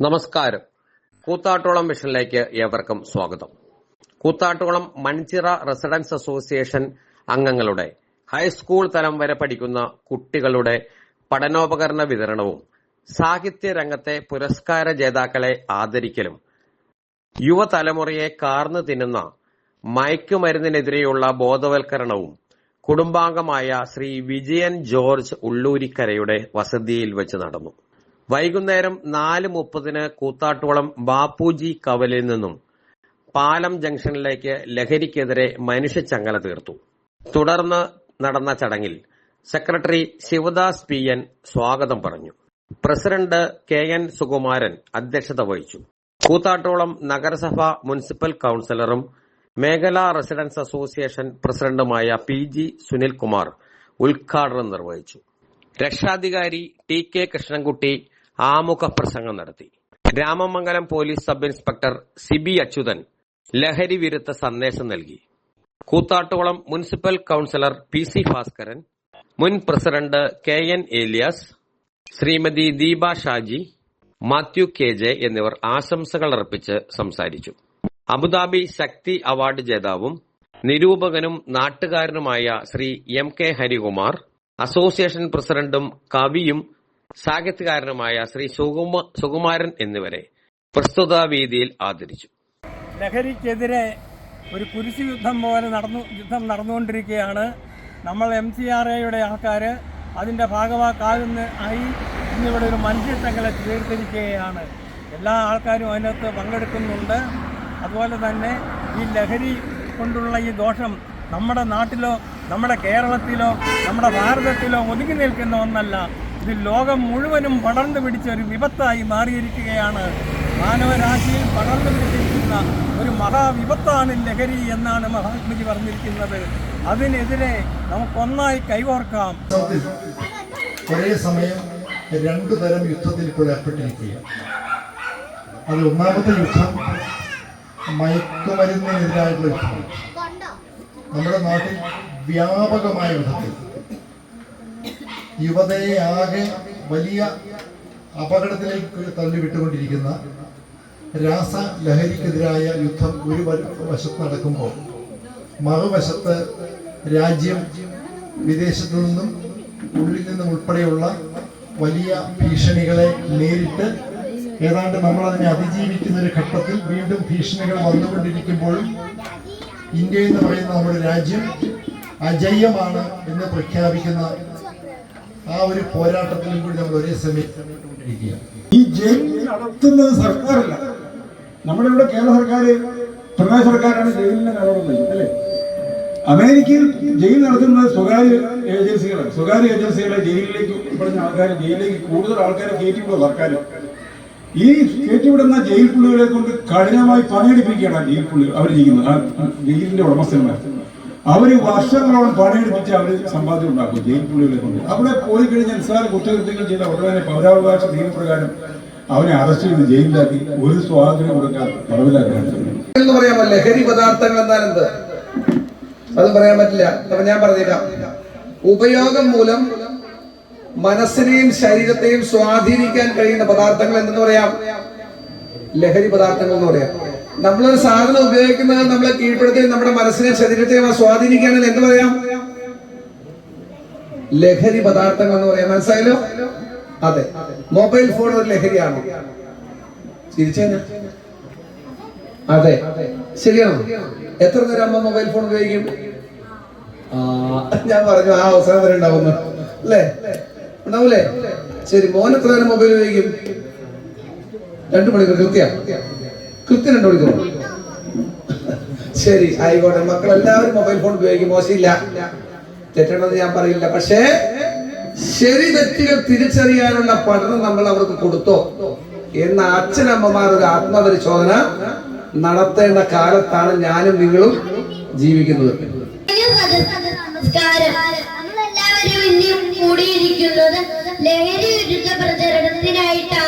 നമസ്കാരം. കൂത്താട്ടോളം മിഷനിലേക്ക് ഏവർക്കും സ്വാഗതം. കൂത്താട്ടോളം മൺചിറ റെസിഡൻസ് അസോസിയേഷൻ അംഗങ്ങളുടെ ഹൈസ്കൂൾ തലം വരെ പഠിക്കുന്ന കുട്ടികളുടെ പഠനോപകരണ വിതരണവും സാഹിത്യ രംഗത്തെ പുരസ്കാര ജേതാക്കളെ ആദരിക്കലും യുവതലമുറയെ കാർന്നു തിന്നുന്ന മയക്കുമരുന്നിനെതിരെയുള്ള ബോധവൽക്കരണവും കുടുംബാംഗമായ ശ്രീ വിജയൻ ജോർജ് ഉള്ളൂരിക്കരയുടെ വസതിയിൽ വെച്ച് നടന്നു. വൈകുന്നേരം നാല് മുപ്പതിന് കൂത്താട്ടുകുളം ബാപ്പുജി കവലിൽ നിന്നും പാലം ജംഗ്ഷനിലേക്ക് ലഹരിക്കെതിരെ മനുഷ്യച്ചങ്ങല തീർത്തു. തുടർന്ന് നടന്ന ചടങ്ങിൽ സെക്രട്ടറി ശിവദാസ് പി എൻ സ്വാഗതം പറഞ്ഞു. പ്രസിഡന്റ് കെ എൻ സുകുമാരൻ അധ്യക്ഷത വഹിച്ചു. കൂത്താട്ടോളം നഗരസഭ മുനിസിപ്പൽ കൌൺസിലറും മേഖലാ റെസിഡൻസ് അസോസിയേഷൻ പ്രസിഡന്റുമായ പി ജി സുനിൽകുമാർ ഉദ്ഘാടനം നിർവഹിച്ചു. രക്ഷാധികാരി ടി കെ കൃഷ്ണൻകുട്ടി ആമുഖ പ്രസംഗം നടത്തി. Ramamangalam police sub inspector Sibi Achuthan ലഹരി വിരുദ്ധ സന്ദേശം നൽകി. Koothattukulam municipal councillor P C Bhaskaran മുൻ president K N Elias Shrimati Deepa Shaji Mathew K J എന്നിവർ ആശംസകൾ അർപ്പിച്ച് സംസാരിച്ചു. അബുദാബി ശക്തി അവാർഡ് ജേതാവും നിരൂപകനും നാട്ടുകാരനുമായ Shri M K Harikumar association പ്രസിഡന്റും കവിയും സാഹിത്യകാരനുമായ ശ്രീ സുകുമ സുകുമാരൻ എന്നിവരെ പ്രസ്തുത വേദിയിൽ ആദരിച്ചു. ലഹരിക്കെതിരെ ഒരു കുരിശു യുദ്ധം പോലെ നടന്നു യുദ്ധം നടന്നുകൊണ്ടിരിക്കുകയാണ്. നമ്മൾ എം സി ആർ എയുടെ ആൾക്കാർ അതിന്റെ ഭാഗവാക്കാകുന്ന ആയി ഇന്നിവിടെ ഒരു മനുഷ്യത്തങ്ങളെ ചേർത്തിരിക്കുകയാണ്. എല്ലാ ആൾക്കാരും അതിനകത്ത് പങ്കെടുക്കുന്നുണ്ട്. അതുപോലെ തന്നെ ഈ ലഹരി കൊണ്ടുള്ള ഈ ദോഷം നമ്മുടെ നാട്ടിലോ നമ്മുടെ കേരളത്തിലോ നമ്മുടെ ഭാരതത്തിലോ ഒതുങ്ങി നിൽക്കുന്ന ഒന്നല്ല. ഇത് ലോകം മുഴുവനും പടർന്നു പിടിച്ച ഒരു വിപത്തായി മാറിയിരിക്കുകയാണ്. മാനവരാശിയിൽ പടർന്നു പിടിച്ചിരിക്കുന്ന ഒരു മഹാവിപത്താണ് ലഹരി എന്നാണ് മഹാത്മജി പറഞ്ഞിരിക്കുന്നത്. അതിനെതിരെ നമുക്കൊന്നായി കൈകോർക്കാം. ഒരേ സമയം രണ്ടു തരം യുദ്ധത്തിൽ ഇപ്പോൾ ഏർപ്പെട്ടിരിക്കുക അത് ഒന്നാമത്തെ യുദ്ധം മയക്കുമരുന്നിനെതിരായിട്ടുള്ള യുദ്ധമാണ്. നമ്മുടെ നാട്ടിൽ വ്യാപകമായ വിധത്തിൽ യുവതയെ ആകെ വലിയ അപകടത്തിലേക്ക് തള്ളിവിട്ടുകൊണ്ടിരിക്കുന്ന രാസ ലഹരിക്കെതിരായ യുദ്ധം ഒരു വശത്ത് നടക്കുമ്പോൾ മറുവശത്ത് രാജ്യം വിദേശത്തു നിന്നും ഉള്ളിൽ നിന്നും ഉൾപ്പെടെയുള്ള വലിയ ഭീഷണികളെ നേരിട്ട് ഏതാണ്ട് നമ്മൾ അതിനെ അതിജീവിക്കുന്ന ഒരു ഘട്ടത്തിൽ വീണ്ടും ഭീഷണികൾ വന്നുകൊണ്ടിരിക്കുമ്പോഴും ഇന്ത്യ എന്ന് പറയുന്ന നമ്മുടെ രാജ്യം അജയ്യമാണ് എന്ന് പ്രഖ്യാപിക്കുന്ന ആ ഒരു പോരാട്ടത്തിലും കൂടി നമ്മൾ ഒരേ സമയം ഈ ജയിൽ നടത്തുന്നത് സർക്കാരല്ല. നമ്മുടെ ഇവിടെ കേരള സർക്കാർ പിണറായി സർക്കാരാണ് ജയിലിനെ നടത്തുന്നത് അല്ലേ? അമേരിക്കയിൽ ജയിൽ നടത്തുന്നത് സ്വകാര്യ ഏജൻസികളാണ്. സ്വകാര്യ ഏജൻസികളെ ജയിലിലേക്ക് ഉൾപ്പെടുന്ന ആൾക്കാർ ജയിലിലേക്ക് കൂടുതൽ ആൾക്കാരെ കയറ്റിവിടും സർക്കാർ. ഈ കയറ്റിവിടുന്ന ജയിൽ പുള്ളികളെ കൊണ്ട് കഠിനമായി പണിയെടുപ്പിക്കുകയാണ് ജയിൽ പുള്ളികൾ അവർ ചെയ്യുന്നത് ആ ജയിലിന്റെ ഉടമസ്ഥന്മാർ. അവർ വർഷങ്ങളോളം പണിയെടുപ്പിച്ച് അവർ സമ്പാദ്യം ഉണ്ടാക്കും ജയിൽ പുള്ളികളെ കൊണ്ട്. അവിടെ പോയി കഴിഞ്ഞാൽ നിസ്സാര കുറ്റകൃത്യങ്ങൾ ചെയ്ത ഉടനെ പൗരാവകാശ നിയമപ്രകാരം അവനെ അറസ്റ്റ് ചെയ്ത് ജയിലിലാക്കി ഒരു സ്വാതന്ത്ര്യം കൊടുക്കാൻ തടവിലാക്കാൻ. എന്ന് പറയാമോ ലഹരി പദാർത്ഥങ്ങൾ എന്നാൽ അത് പറയാൻ പറ്റില്ല. അപ്പൊ ഞാൻ പറഞ്ഞേക്കാം. ഉപയോഗം മൂലം മനസ്സിനെയും ശരീരത്തെയും സ്വാധീനിക്കാൻ കഴിയുന്ന പദാർത്ഥങ്ങൾ എന്തെന്ന് പറയാം? ലഹരി പദാർത്ഥങ്ങൾ എന്ന് പറയാം. നമ്മളൊരു സാധനം ഉപയോഗിക്കുന്നത് നമ്മളെ കീഴ്പ്പെടുത്തി നമ്മുടെ മനസ്സിനെ ശരീരത്തെയും സ്വാധീനിക്കുകയാണെങ്കിൽ എന്ത് പറയാം? ലഹരി പദാർത്ഥങ്ങൾ എന്ന് പറയാം. മനസ്സിലായല്ലോ? അതെ. മൊബൈൽ ഫോൺ ഒരു ലഹരിയാണോ. തിരിച്ചു അതെ. ശരിയാണോ? എത്ര നേരം അമ്മ മൊബൈൽ ഫോൺ ഉപയോഗിക്കും? ഞാൻ പറഞ്ഞു ആ അവസരം വരെ ഉണ്ടാവുന്നു. അല്ലേ? ഉണ്ടാവൂലേ? ശരി മോൻ എത്ര നേരം മൊബൈൽ ഉപയോഗിക്കും? രണ്ടു മണിക്കൂർ. കൃത്യ. മണിക്കൂർ ശരി ആയിക്കോട്ടെ. മക്കൾ എല്ലാവരും മൊബൈൽ ഫോൺ ഉപയോഗിക്കും. മോശമില്ല. തെറ്റണമെന്ന് ഞാൻ പറയില്ല. പക്ഷേ ശരി തെറ്റുകൾ തിരിച്ചറിയാനുള്ള പഠനം നമ്മൾ അവർക്ക് കൊടുത്തോ? എന്ന അച്ഛനമ്മമാർ ഒരു ആത്മപരിശോധന നടത്തേണ്ട കാലത്താണ് ഞാനും നിങ്ങളും ജീവിക്കുന്നത്. കൂടിയിരിക്കുന്നത് ലഹരി വിരുദ്ധ പ്രചരണത്തിനായിട്ടാണല്ലോ